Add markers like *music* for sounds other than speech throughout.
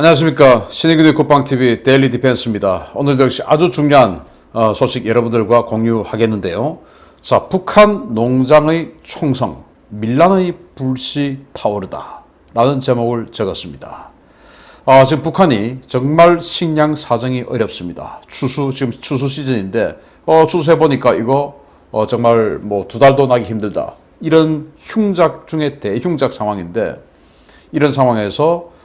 안녕하십니까 신의균의 국방TV 데일리 디펜스입니다. 오늘도 역시 아주 중요한 어, 소식 여러분들과 공유하겠는데요. 자 북한 농장의 총성 밀란의 불씨 타오르다 라는 제목을 적었습니다. 아, 지금 북한이 정말 식량 사정이 어렵습니다. 추수 지금 추수 시즌인데 어, 추수해 보니까 이거 어, 정말 뭐 두 달도 나기 힘들다 이런 흉작 중에 대흉작 상황인데 이런 상황에서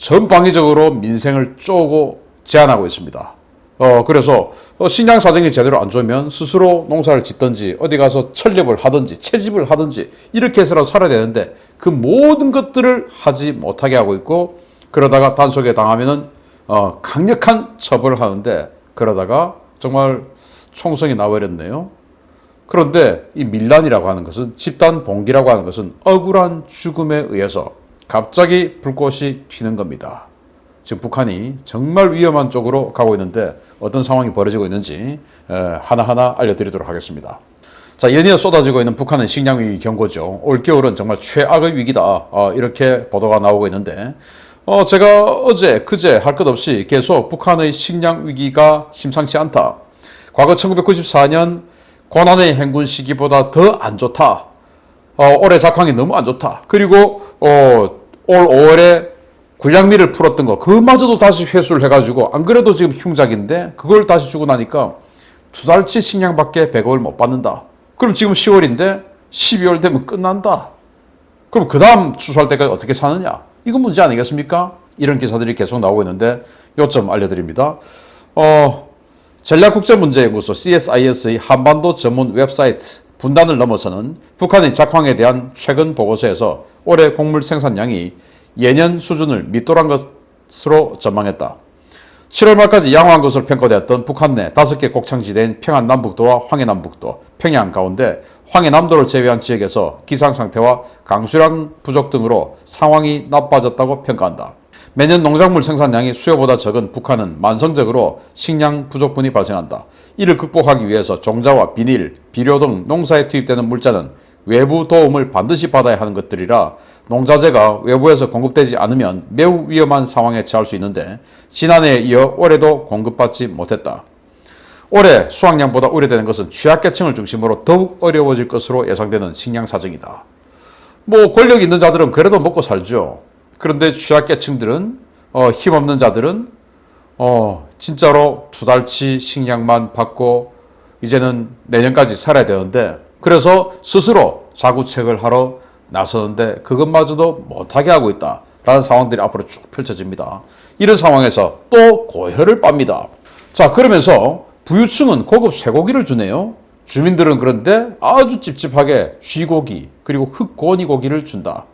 전방위적으로 민생을 쪼고 제한하고 있습니다. 어, 그래서 어, 식량 사정이 제대로 안 좋으면 스스로 농사를 짓든지 어디 가서 철렵을 하든지 채집을 하든지 이렇게 해서라도 살아야 되는데 그 모든 것들을 하지 못하게 하고 있고 그러다가 단속에 당하면은 어, 강력한 처벌을 하는데 그러다가 정말 총성이 나버렸네요. 그런데 이 밀란이라고 하는 것은 집단 봉기라고 하는 것은 억울한 죽음에 의해서 갑자기 불꽃이 튀는 겁니다. 지금 북한이 정말 위험한 쪽으로 가고 있는데 어떤 상황이 벌어지고 있는지 에, 하나하나 알려드리도록 하겠습니다. 자, 연이어 쏟아지고 있는 북한의 식량 위기 경고죠. 올겨울은 정말 최악의 위기다. 어, 이렇게 보도가 나오고 있는데 어, 제가 어제, 그제 할 것 없이 계속 북한의 식량 위기가 심상치 않다. 과거 1994년 고난의 행군 시기보다 더 안 좋다. 어, 올해 작황이 너무 안 좋다. 그리고 어, 올 5월에 군량미를 풀었던 거 그마저도 다시 회수를 해가지고 안 그래도 지금 흉작인데 그걸 다시 주고 나니까 두 달치 식량밖에 100억을 못 받는다. 그럼 지금 10월인데 12월 되면 끝난다. 그럼 그 다음 추수할 때까지 어떻게 사느냐? 이건 문제 아니겠습니까? 이런 기사들이 계속 나오고 있는데 요점 알려드립니다. 어, 전략국제문제연구소 CSIS의 한반도 전문 웹사이트 분단을 넘어서는 북한의 작황에 대한 최근 보고서에서 올해 곡물 생산량이 예년 수준을 밑돌한 것으로 전망했다. 7월 말까지 양호한 것으로 평가되었던 북한 내 다섯 개 곡창지대인 평안남북도와 황해남북도, 평양 가운데 황해남도를 제외한 지역에서 기상 상태와 강수량 부족 등으로 상황이 나빠졌다고 평가한다. 매년 농작물 생산량이 수요보다 적은 북한은 만성적으로 식량 부족분이 발생한다. 이를 극복하기 위해서 종자와 비닐, 비료 등 농사에 투입되는 물자는 외부 도움을 반드시 받아야 하는 것들이라 농자재가 외부에서 공급되지 않으면 매우 위험한 상황에 처할 수 있는데 지난해에 이어 올해도 공급받지 못했다. 올해 수확량보다 우려되는 것은 취약계층을 중심으로 더욱 어려워질 것으로 예상되는 식량 사정이다. 뭐 권력 있는 자들은 그래도 먹고 살죠. 그런데 취약계층들은 어, 힘없는 자들은 어, 진짜로 두 달치 식량만 받고 이제는 내년까지 살아야 되는데 그래서 스스로 자구책을 하러 나서는데 그것마저도 못하게 하고 있다 라는 상황들이 앞으로 쭉 펼쳐집니다. 이런 상황에서 또 고혈을 빱니다. 자 그러면서 부유층은 고급 쇠고기를 주네요. 주민들은 그런데 아주 찝찝하게 쥐고기 그리고 흑고니 고기를 준다.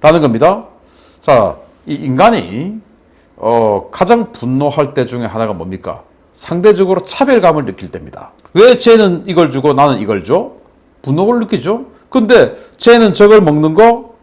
라는 겁니다. 자, 이 인간이 어, 가장 분노할 때 중에 하나가 뭡니까? 상대적으로 차별감을 느낄 때입니다. 왜 쟤는 이걸 주고 나는 이걸 줘? 분노를 느끼죠. 근데 쟤는 저걸 먹는 거,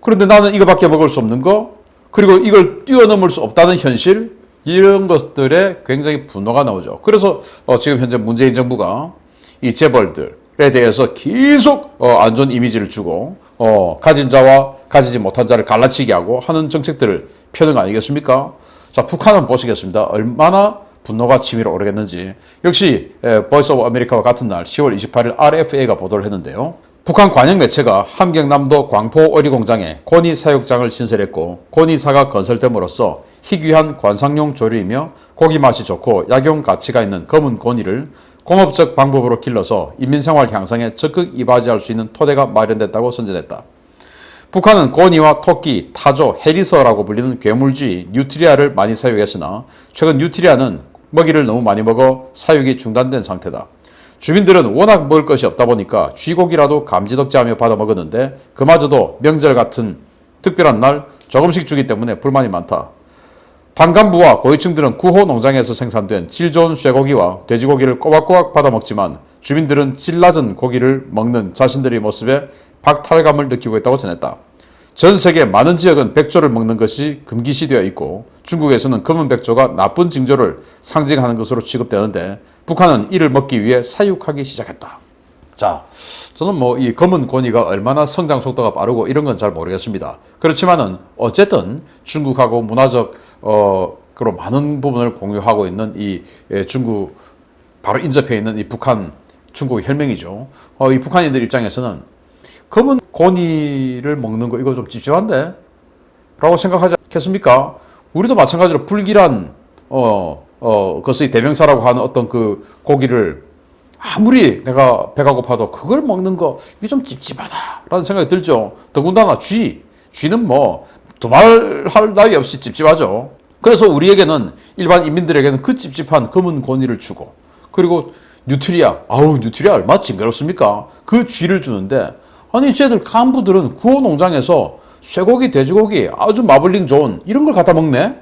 그런데 나는 이거밖에 먹을 수 없는 거, 그리고 이걸 뛰어넘을 수 없다는 현실, 이런 것들에 굉장히 분노가 나오죠. 그래서 어, 지금 현재 문재인 정부가 이 재벌들에 대해서 계속 어, 안 좋은 이미지를 주고 어, 가진 자와 가지지 못한 자를 갈라치게 하고 하는 정책들을 펴는 거 아니겠습니까? 자, 북한은 보시겠습니다. 얼마나 분노가 치밀어 오르겠는지. 역시 보이스 오브 아메리카와 같은 날 10월 28일 RFA가 보도를 했는데요. 북한 관영 매체가 함경남도 광포 오리 공장에 고니 사육장을 신설했고 고니사가 건설됨으로써 희귀한 관상용 조류이며 고기 맛이 좋고 약용 가치가 있는 검은 고니를 공업적 방법으로 길러서 인민생활 향상에 적극 이바지할 수 있는 토대가 마련됐다고 선전했다. 북한은 고니와 토끼, 타조, 해리서라고 불리는 괴물쥐 뉴트리아를 많이 사육했으나 최근 뉴트리아는 먹이를 너무 많이 먹어 사육이 중단된 상태다. 주민들은 워낙 먹을 것이 없다 보니까 쥐고기라도 감지덕지하며 받아 먹었는데 그마저도 명절 같은 특별한 날 조금씩 주기 때문에 불만이 많다. 단간부와 고위층들은 구호 농장에서 생산된 질 좋은 쇠고기와 돼지고기를 꼬박꼬박 받아 먹지만 주민들은 질 낮은 고기를 먹는 자신들의 모습에 박탈감을 느끼고 있다고 전했다. 전 세계 많은 지역은 백조를 먹는 것이 금기시되어 있고 중국에서는 검은 백조가 나쁜 징조를 상징하는 것으로 취급되는데 북한은 이를 먹기 위해 사육하기 시작했다. 자, 저는 뭐 이 검은 고니가 얼마나 성장 속도가 빠르고 이런 건 잘 모르겠습니다. 그렇지만은 어쨌든 중국하고 문화적 어 그런 많은 부분을 공유하고 있는 이 예, 중국 바로 인접해 있는 이 북한 중국 혈맹이죠. 어, 이 북한인들 입장에서는 검은 고니를 먹는 거 이거 좀 찝찝한데? 라고 생각하지 않겠습니까? 우리도 마찬가지로 불길한 어, 어, 것의 대명사라고 하는 어떤 그 고기를 아무리 내가 배가 고파도 그걸 먹는 거 이게 좀 찝찝하다라는 생각이 들죠. 더군다나 쥐, 쥐는 뭐 두말할 나위 없이 찝찝하죠. 그래서 우리에게는 일반 인민들에게는 그 찝찝한 검은 고니를 주고 그리고 뉴트리아, 아우 뉴트리아 얼마나 징그럽습니까? 그 쥐를 주는데 아니 쟤들 간부들은 구호 농장에서 쇠고기, 돼지고기 아주 마블링 좋은 이런 걸 갖다 먹네.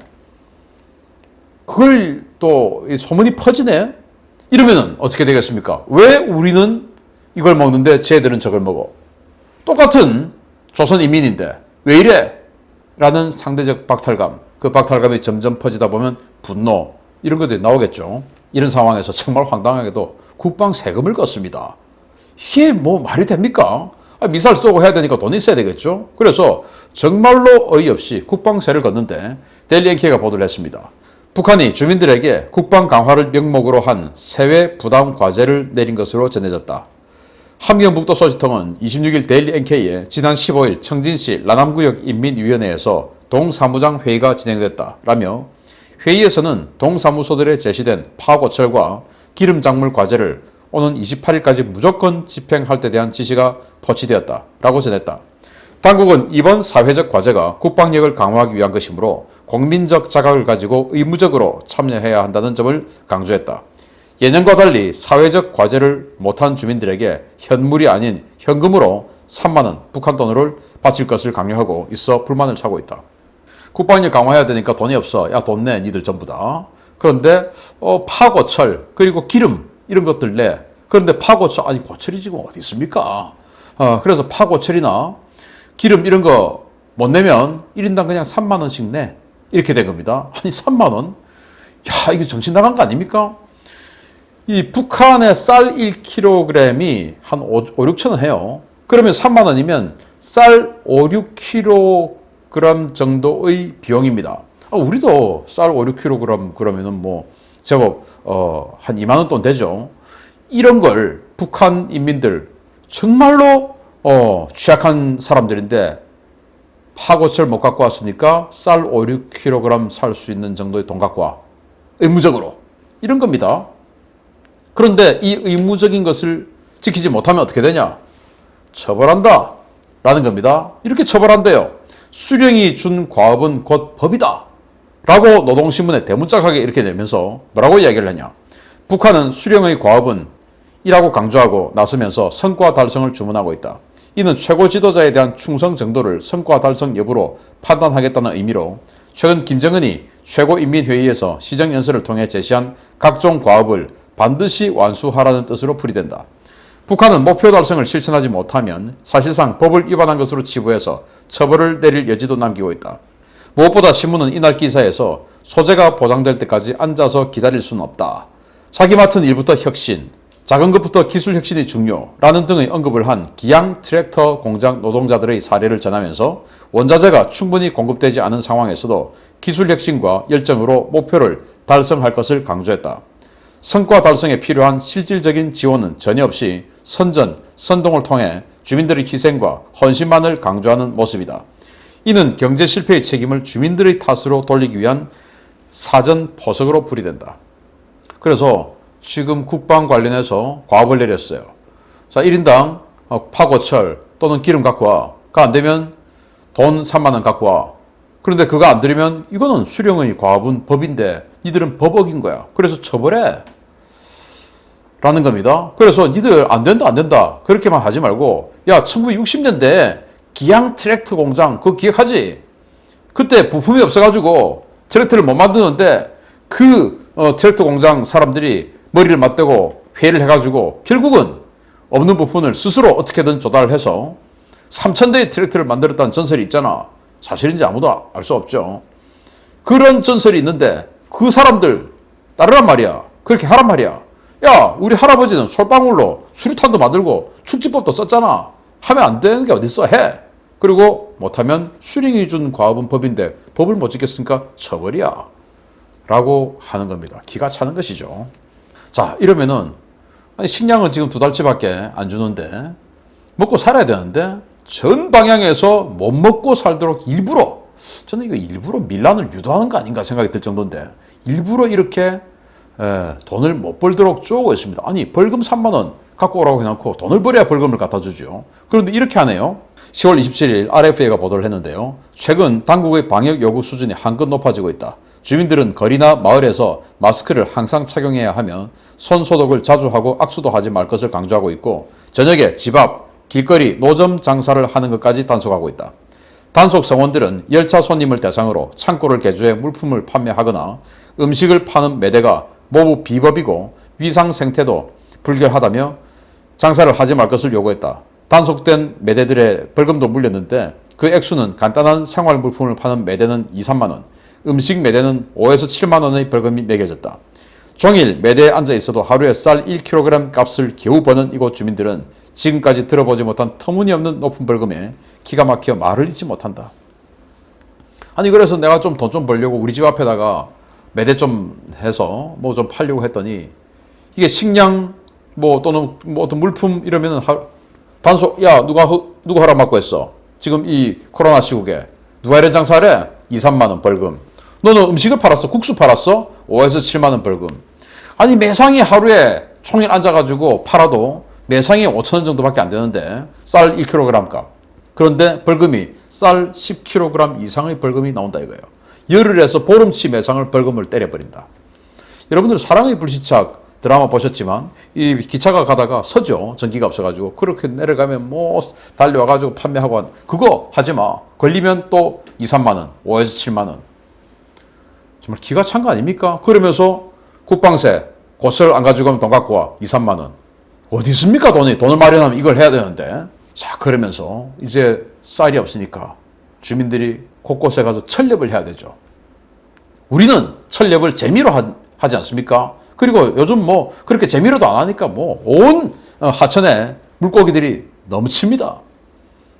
그걸 또이 소문이 퍼지네. 이러면은 어떻게 되겠습니까? 왜 우리는 이걸 먹는데 쟤들은 저걸 먹어? 똑같은 조선 인민인데 왜 이래? 라는 상대적 박탈감. 그 박탈감이 점점 퍼지다 보면 분노 이런 것들이 나오겠죠. 이런 상황에서 정말 황당하게도 국방 세금을 걷습니다. 이게 뭐 말이 됩니까? 아, 미사일 쏘고 해야 되니까 돈이 있어야 되겠죠. 그래서 정말로 어이없이 국방세를 걷는데 델리 NK가 보도를 했습니다. 북한이 주민들에게 국방 강화를 명목으로 한 세외 부담 과제를 내린 것으로 전해졌다. 함경북도 소식통은 26일 데일리 NK에 지난 15일 청진시 라남구역 인민위원회에서 동사무장 회의가 진행됐다 라며 회의에서는 동사무소들에 제시된 파고철과 기름작물 과제를 오는 28일까지 무조건 집행할 때 대한 지시가 포치되었다라고 전했다. 당국은 이번 사회적 과제가 국방력을 강화하기 위한 것이므로 국민적 자각을 가지고 의무적으로 참여해야 한다는 점을 강조했다. 예년과 달리 사회적 과제를 못한 주민들에게 현물이 아닌 현금으로 3만원 북한 돈을 바칠 것을 강요하고 있어 불만을 사고 있다. 국방력 강화해야 되니까 돈이 없어. 야, 돈 내. 니들 전부 다. 그런데, 어, 파고 철, 그리고 기름, 이런 것들 내. 그런데 파고철, 아니, 고철이 지금 어디 있습니까? 어, 그래서 파고철이나 기름 이런 거 못 내면 1인당 그냥 3만원씩 내. 이렇게 된 겁니다. 아니, 3만원? 야, 이거 정신 나간 거 아닙니까? 이 북한의 쌀 1kg이 한 5, 5 6천 원 해요. 그러면 3만 원이면 쌀 5, 6kg 정도의 비용입니다. 아, 우리도 쌀 5, 6kg 그러면은 뭐 제법 어, 한 2만 원 돈 되죠. 이런 걸 북한 인민들 정말로 어, 취약한 사람들인데 파고철 못 갖고 왔으니까 쌀 5, 6kg 살 수 있는 정도의 돈 갖고 와. 의무적으로. 이런 겁니다. 그런데 이 의무적인 것을 지키지 못하면 어떻게 되냐? 처벌한다. 라는 겁니다. 이렇게 처벌한대요. 수령이 준 과업은 곧 법이다. 라고 노동신문에 대문짝하게 이렇게 내면서 뭐라고 이야기를 했냐? 북한은 수령의 과업은 이라고 강조하고 나서면서 성과 달성을 주문하고 있다. 이는 최고 지도자에 대한 충성 정도를 성과 달성 여부로 판단하겠다는 의미로 최근 김정은이 최고인민회의에서 시정연설을 통해 제시한 각종 과업을 반드시 완수하라는 뜻으로 풀이된다. 북한은 목표 달성을 실천하지 못하면 사실상 법을 위반한 것으로 치부해서 처벌을 내릴 여지도 남기고 있다. 무엇보다 신문은 이날 기사에서 소재가 보장될 때까지 앉아서 기다릴 수는 없다. 자기 맡은 일부터 혁신, 작은 것부터 기술 혁신이 중요라는 등의 언급을 한 기양 트랙터 공장 노동자들의 사례를 전하면서 원자재가 충분히 공급되지 않은 상황에서도 기술 혁신과 열정으로 목표를 달성할 것을 강조했다. 성과 달성에 필요한 실질적인 지원은 전혀 없이 선전, 선동을 통해 주민들의 희생과 헌신만을 강조하는 모습이다. 이는 경제 실패의 책임을 주민들의 탓으로 돌리기 위한 사전 포석으로 풀이된다. 그래서 지금 국방 관련해서 과업을 내렸어요. 자, 1인당 어, 파고철 또는 기름 갖고 와. 그안 되면 돈 3만 원 갖고 와. 그런데 그거 안 들으면 이거는 수령의 과업은 법인데 니들은 법 어긴 거야. 그래서 처벌해. 라는 겁니다. 그래서 니들 안 된다 안 된다 그렇게만 하지 말고 야 1960년대 기양 트랙터 공장 그거 기억하지? 그때 부품이 없어가지고 트랙터를 못 만드는데 그 어, 트랙터 공장 사람들이 머리를 맞대고 회의를 해가지고 결국은 없는 부품을 스스로 어떻게든 조달해서 3,000대의 트랙터를 만들었다는 전설이 있잖아. 사실인지 아무도 알 수 없죠. 그런 전설이 있는데 그 사람들 따르란 말이야. 그렇게 하란 말이야. 야, 우리 할아버지는 솔방울로 수류탄도 만들고 축지법도 썼잖아. 하면 안 되는 게 어딨어? 해. 그리고 못하면 수령이 준 과업은 법인데 법을 못 지켰으니까 처벌이야. 라고 하는 겁니다. 기가 차는 것이죠. 자, 이러면은 아니 식량은 지금 두 달치밖에 안 주는데 먹고 살아야 되는데 전 방향에서 못 먹고 살도록 일부러 저는 이거 일부러 밀란을 유도하는 거 아닌가 생각이 들 정도인데 일부러 이렇게 에, 돈을 못 벌도록 쪼고 있습니다. 아니 벌금 3만 원 갖고 오라고 해놓고 돈을 벌어야 벌금을 갖다 주죠. 그런데 이렇게 하네요. 10월 27일 RFA가 보도를 했는데요. 최근 당국의 방역 요구 수준이 한껏 높아지고 있다. 주민들은 거리나 마을에서 마스크를 항상 착용해야 하며 손 소독을 자주 하고 악수도 하지 말 것을 강조하고 있고 저녁에 집 앞, 길거리, 노점 장사를 하는 것까지 단속하고 있다. 단속 성원들은 열차 손님을 대상으로 창고를 개조해 물품을 판매하거나 음식을 파는 매대가 모두 비법이고 위상 생태도 불결하다며 장사를 하지 말 것을 요구했다. 단속된 매대들의 벌금도 물렸는데 그 액수는 간단한 생활 물품을 파는 매대는 2, 3만 원, 음식 매대는 5에서 7만 원의 벌금이 매겨졌다. 종일 매대에 앉아 있어도 하루에 쌀 1kg 값을 겨우 버는 이곳 주민들은 지금까지 들어보지 못한 터무니없는 높은 벌금에 기가 막혀 말을 잇지 못한다. 아니 그래서 내가 좀돈좀 벌려고 우리 집 앞에다가 매대 좀 해서 뭐 좀 팔려고 했더니 이게 식량 뭐 또는 뭐 어떤 물품 이러면은 하, 단속 야 누가 허, 누가 허락 받고 했어? 지금 이 코로나 시국에. 누가 이런 장사래 2, 3만 원 벌금. 너는 음식을 팔았어? 국수 팔았어? 5에서 7만 원 벌금. 아니 매상이 하루에 총일 앉아가지고 팔아도 매상이 5천 원 정도밖에 안 되는데 쌀 1kg 값. 그런데 벌금이 쌀 10kg 이상의 벌금이 나온다 이거예요. 열흘 해서 보름치 매상을 벌금을 때려버린다. 여러분들 사랑의 불시착 드라마 보셨지만 이 기차가 가다가 서죠. 전기가 없어가지고. 그렇게 내려가면 뭐 달려와가지고 판매하고 한 그거 하지 마. 걸리면 또 2, 3만 원 5에서 7만 원. 정말 기가 찬 거 아닙니까? 그러면서 국방세 고설 안 가지고 가면 돈 갖고 와. 2, 3만 원. 어디 있습니까 돈이? 돈을 마련하면 이걸 해야 되는데. 자 그러면서 이제 쌀이 없으니까 주민들이 곳곳에 가서 철렵을 해야 되죠. 우리는 철렵을 재미로 하, 하지 않습니까? 그리고 요즘 뭐 그렇게 재미로도 안 하니까 뭐 온 하천에 물고기들이 넘칩니다.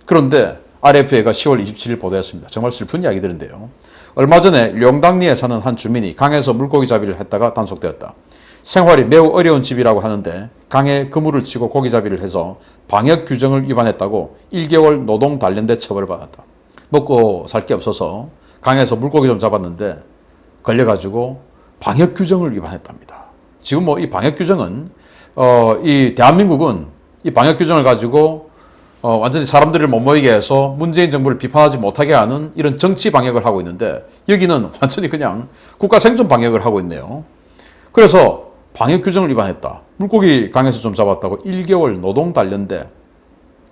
그런데 RFA가 10월 27일 보도했습니다. 정말 슬픈 이야기들인데요. 얼마 전에 룡당리에 사는 한 주민이 강에서 물고기 잡이를 했다가 단속되었다. 생활이 매우 어려운 집이라고 하는데 강에 그물을 치고 고기잡이를 해서 방역 규정을 위반했다고 1개월 노동 단련대 처벌을 받았다. 먹고 살 게 없어서 강에서 물고기 좀 잡았는데 걸려가지고 방역 규정을 위반했답니다. 지금 뭐 이 방역 규정은 어 이 대한민국은 이 방역 규정을 가지고 어 완전히 사람들을 못 모이게 해서 문재인 정부를 비판하지 못하게 하는 이런 정치 방역을 하고 있는데 여기는 *laughs* 완전히 그냥 국가 생존 방역을 하고 있네요. 그래서 방역 규정을 위반했다. 물고기 강에서 좀 잡았다고 1개월 노동 단련대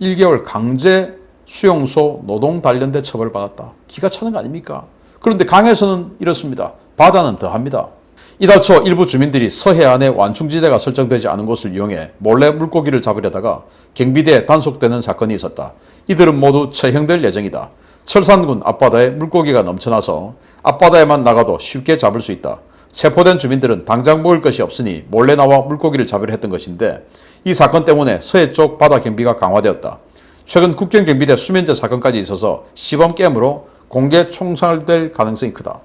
1개월 강제 수용소 노동 단련대 처벌받았다. 기가 차는 거 아닙니까? 그런데 강에서는 이렇습니다. 바다는 더합니다. 이달 초 일부 주민들이 서해안에 완충지대가 설정되지 않은 곳을 이용해 몰래 물고기를 잡으려다가 경비대에 단속되는 사건이 있었다. 이들은 모두 처형될 예정이다. 철산군 앞바다에 물고기가 넘쳐나서 앞바다에만 나가도 쉽게 잡을 수 있다. 체포된 주민들은 당장 먹을 것이 없으니 몰래 나와 물고기를 잡으려 했던 것인데 이 사건 때문에 서해 쪽 바다 경비가 강화되었다. 최근 국경경비대 수면제 사건까지 있어서 시범 게임으로 공개 총살될 가능성이 크다.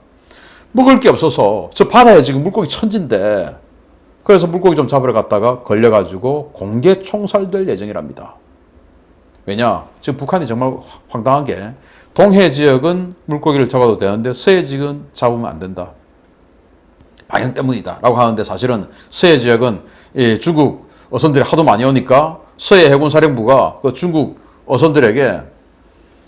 먹을 게 없어서 저 바다에 지금 물고기 천진데 그래서 물고기 좀 잡으러 갔다가 걸려가지고 공개 총살될 예정이랍니다. 왜냐? 지금 북한이 정말 황당한 게 동해 지역은 물고기를 잡아도 되는데 서해 지역은 잡으면 안 된다. 방향 때문이다. 라고 하는데 사실은 서해 지역은 이 중국 어선들이 하도 많이 오니까 서해 해군사령부가 그 중국 어선들에게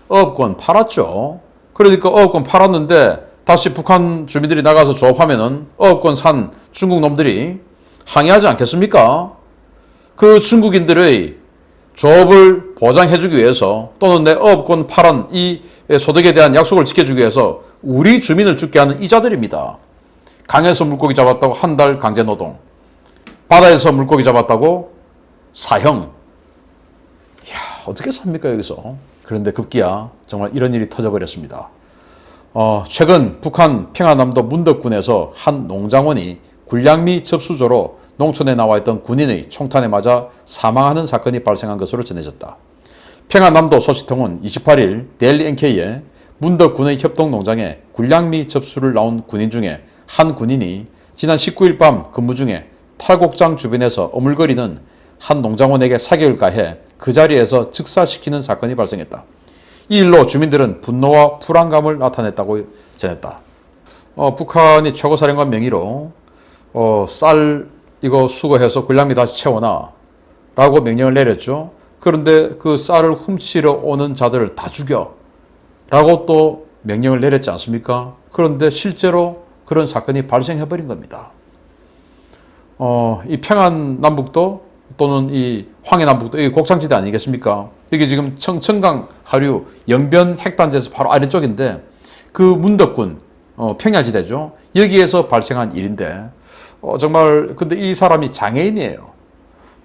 어업권 팔았죠. 그러니까 어업권 팔았는데 다시 북한 주민들이 나가서 조업하면은 어업권 산 중국 놈들이 항의하지 않겠습니까? 그 중국인들의 조업을 보장해주기 위해서 또는 내 어업권 팔은 이 소득에 대한 약속을 지켜주기 위해서 우리 주민을 죽게 하는 이자들입니다. 강에서 물고기 잡았다고 한 달 강제 노동, 바다에서 물고기 잡았다고 사형. 이야 어떻게 삽니까 여기서? 그런데 급기야 정말 이런 일이 터져버렸습니다. 어, 최근 북한 평안남도 문덕군에서 한 농장원이 군량미 접수조로 농촌에 나와 있던 군인의 총탄에 맞아 사망하는 사건이 발생한 것으로 전해졌다. 평안남도 소식통은 28일 데일리 NK에 문덕 군의 협동농장에 군량미 접수를 나온 군인 중에 한 군인이 지난 19일 밤 근무 중에 탈곡장 주변에서 어물거리는 한 농장원에게 사격을 가해 그 자리에서 즉사시키는 사건이 발생했다. 이 일로 주민들은 분노와 불안감을 나타냈다고 전했다. 어, 북한이 최고사령관 명의로 어, 쌀 이거 수거해서 군량미 다시 채워놔 라고 명령을 내렸죠. 그런데 그 쌀을 훔치러 오는 자들을 다 죽여 라고 또 명령을 내렸지 않습니까? 그런데 실제로 그런 사건이 발생해버린 겁니다. 어, 이 평안 남북도 또는 이 황해 남북도 이 곡창지대 아니겠습니까? 이게 지금 청천강 하류 영변 핵단지에서 바로 아래쪽인데 그 문덕군 어, 평야지대죠. 여기에서 발생한 일인데 어, 정말 근데 이 사람이 장애인이에요.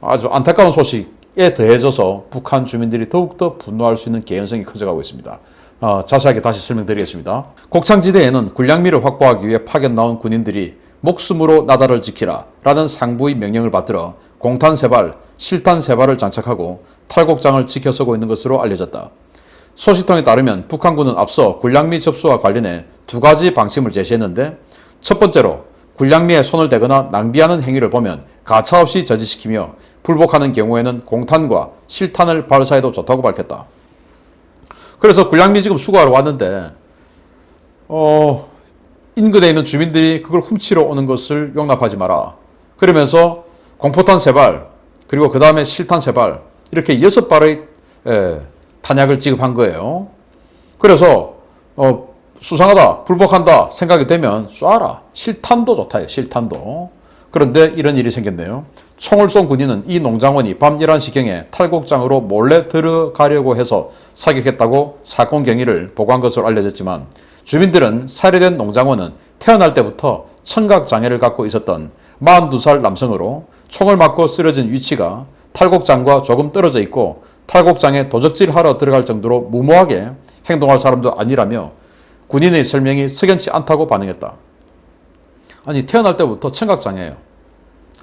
아주 안타까운 소식에 더해져서 북한 주민들이 더욱더 분노할 수 있는 개연성이 커져가고 있습니다. 어, 자세하게 다시 설명드리겠습니다. 곡창지대에는 군량미를 확보하기 위해 파견 나온 군인들이 목숨으로 나다를 지키라 라는 상부의 명령을 받들어 공탄 세발, 실탄 세발을 장착하고 탈곡장을 지켜서고 있는 것으로 알려졌다. 소식통에 따르면 북한군은 앞서 군량미 접수와 관련해 두 가지 방침을 제시했는데 첫 번째로 군량미에 손을 대거나 낭비하는 행위를 보면 가차없이 저지시키며 불복하는 경우에는 공탄과 실탄을 발사해도 좋다고 밝혔다. 그래서 군량미 지금 수거하러 왔는데 어, 인근에 있는 주민들이 그걸 훔치러 오는 것을 용납하지 마라. 그러면서 공포탄 세 발, 그리고 그 다음에 실탄 세 발, 이렇게 여섯 발의 에, 탄약을 지급한 거예요. 그래서 어, 수상하다, 불복한다 생각이 되면 쏴라. 실탄도 좋다, 실탄도. 그런데 이런 일이 생겼네요. 총을 쏜 군인은 이 농장원이 밤 11시경에 탈곡장으로 몰래 들어가려고 해서 사격했다고 사건 경위를 보고한 것으로 알려졌지만 주민들은 살해된 농장원은 태어날 때부터 청각장애를 갖고 있었던 42살 남성으로 총을 맞고 쓰러진 위치가 탈곡장과 조금 떨어져 있고 탈곡장에 도적질 하러 들어갈 정도로 무모하게 행동할 사람도 아니라며 군인의 설명이 석연치 않다고 반응했다. 아니 태어날 때부터 청각장애예요.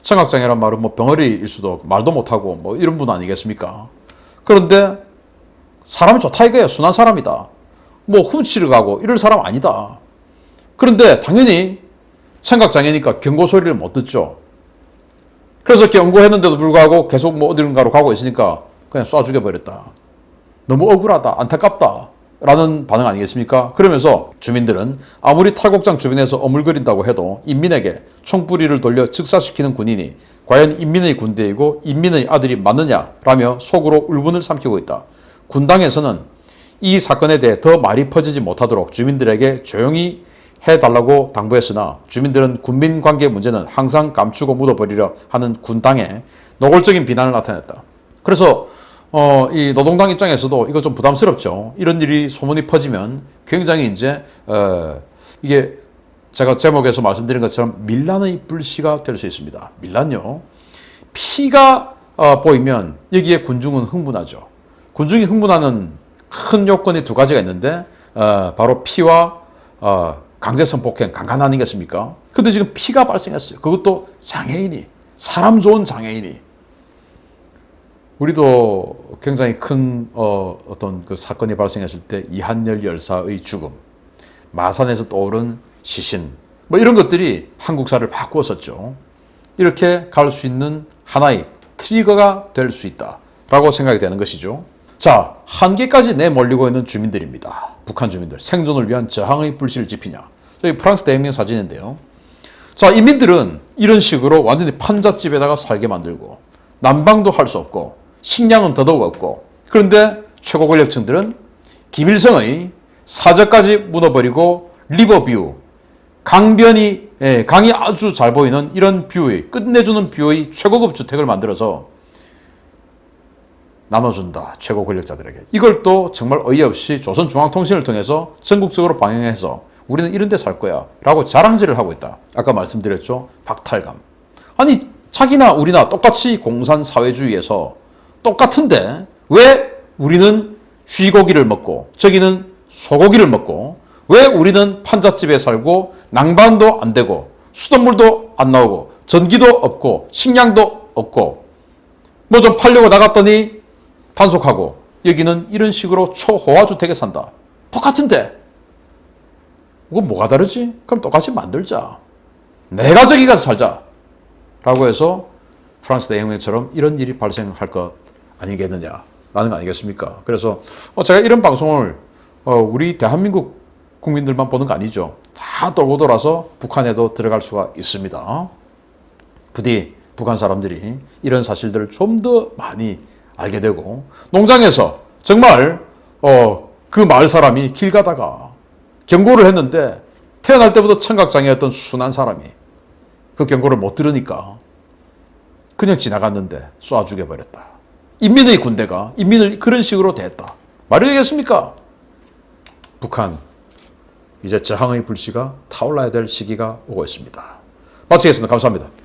청각장애란 말은 뭐 병어리일 수도 말도 못하고 뭐 이런 분 아니겠습니까? 그런데 사람이 좋다 이거예요. 순한 사람이다. 뭐 훔치러 가고 이럴 사람 아니다. 그런데 당연히 청각장애니까 경고 소리를 못 듣죠. 그래서 경고했는데도 불구하고 계속 뭐 어디론가로 가고 있으니까 그냥 쏴 죽여버렸다. 너무 억울하다. 안타깝다. 라는 반응 아니겠습니까? 그러면서 주민들은 아무리 탈곡장 주변에서 어물거린다고 해도 인민에게 총뿌리를 돌려 즉사시키는 군인이 과연 인민의 군대이고 인민의 아들이 맞느냐라며 속으로 울분을 삼키고 있다. 군당에서는 이 사건에 대해 더 말이 퍼지지 못하도록 주민들에게 조용히 해달라고 당부했으나 주민들은 군민 관계 문제는 항상 감추고 묻어버리려 하는 군당의 노골적인 비난을 나타냈다. 그래서 어, 이 노동당 입장에서도 이거 좀 부담스럽죠. 이런 일이 소문이 퍼지면 굉장히 이제 어, 이게 제가 제목에서 말씀드린 것처럼 밀란의 불씨가 될 수 있습니다. 밀란요. 피가 어, 보이면 여기에 군중은 흥분하죠. 군중이 흥분하는 큰 요건이 두 가지가 있는데 어, 바로 피와 어, 강제성 폭행, 강간 아니겠습니까? 근데 지금 피가 발생했어요. 그것도 장애인이 사람 좋은 장애인이 우리도 굉장히 큰 어, 어떤 그 사건이 발생했을 때 이한열 열사의 죽음, 마산에서 떠오른 시신, 뭐 이런 것들이 한국사를 바꾸었었죠. 이렇게 갈 수 있는 하나의 트리거가 될 수 있다라고 생각이 되는 것이죠. 자, 한계까지 내몰리고 있는 주민들입니다. 북한 주민들. 생존을 위한 저항의 불씨를 지피냐. 저희 프랑스 대혁명 사진인데요. 자, 이민들은 이런 식으로 완전히 판잣집에다가 살게 만들고, 난방도 할 수 없고, 식량은 더더욱 없고, 그런데 최고 권력층들은 김일성의 사저까지 묻어버리고, 리버뷰, 강변이, 예, 강이 아주 잘 보이는 이런 뷰의, 끝내주는 뷰의 최고급 주택을 만들어서 나눠준다. 최고 권력자들에게. 이걸 또 정말 어이없이 조선중앙통신을 통해서 전국적으로 방영해서 우리는 이런 데 살 거야. 라고 자랑질을 하고 있다. 아까 말씀드렸죠. 박탈감. 아니, 자기나 우리나 똑같이 공산사회주의에서 똑같은데 왜 우리는 쥐고기를 먹고 저기는 소고기를 먹고 왜 우리는 판잣집에 살고 낭반도 안 되고 수돗물도 안 나오고 전기도 없고 식량도 없고 뭐 좀 팔려고 나갔더니 단속하고 여기는 이런 식으로 초호화 주택에 산다. 똑같은데 이거 뭐가 다르지? 그럼 똑같이 만들자. 내가 저기 가서 살자. 라고 해서 프랑스 대혁명처럼 이런 일이 발생할 것 아니겠느냐. 라는 거 아니겠습니까? 그래서 어, 제가 이런 방송을 어, 우리 대한민국 국민들만 보는 거 아니죠. 다 돌고 돌아서 북한에도 들어갈 수가 있습니다. 부디 북한 사람들이 이런 사실들을 좀 더 많이 알게 되고 농장에서 정말 어, 그 마을 사람이 길 가다가 경고를 했는데 태어날 때부터 청각장애였던 순한 사람이 그 경고를 못 들으니까 그냥 지나갔는데 쏴 죽여버렸다. 인민의 군대가 인민을 그런 식으로 대했다. 말이 되겠습니까? 북한 이제 저항의 불씨가 타올라야 될 시기가 오고 있습니다. 마치겠습니다. 감사합니다.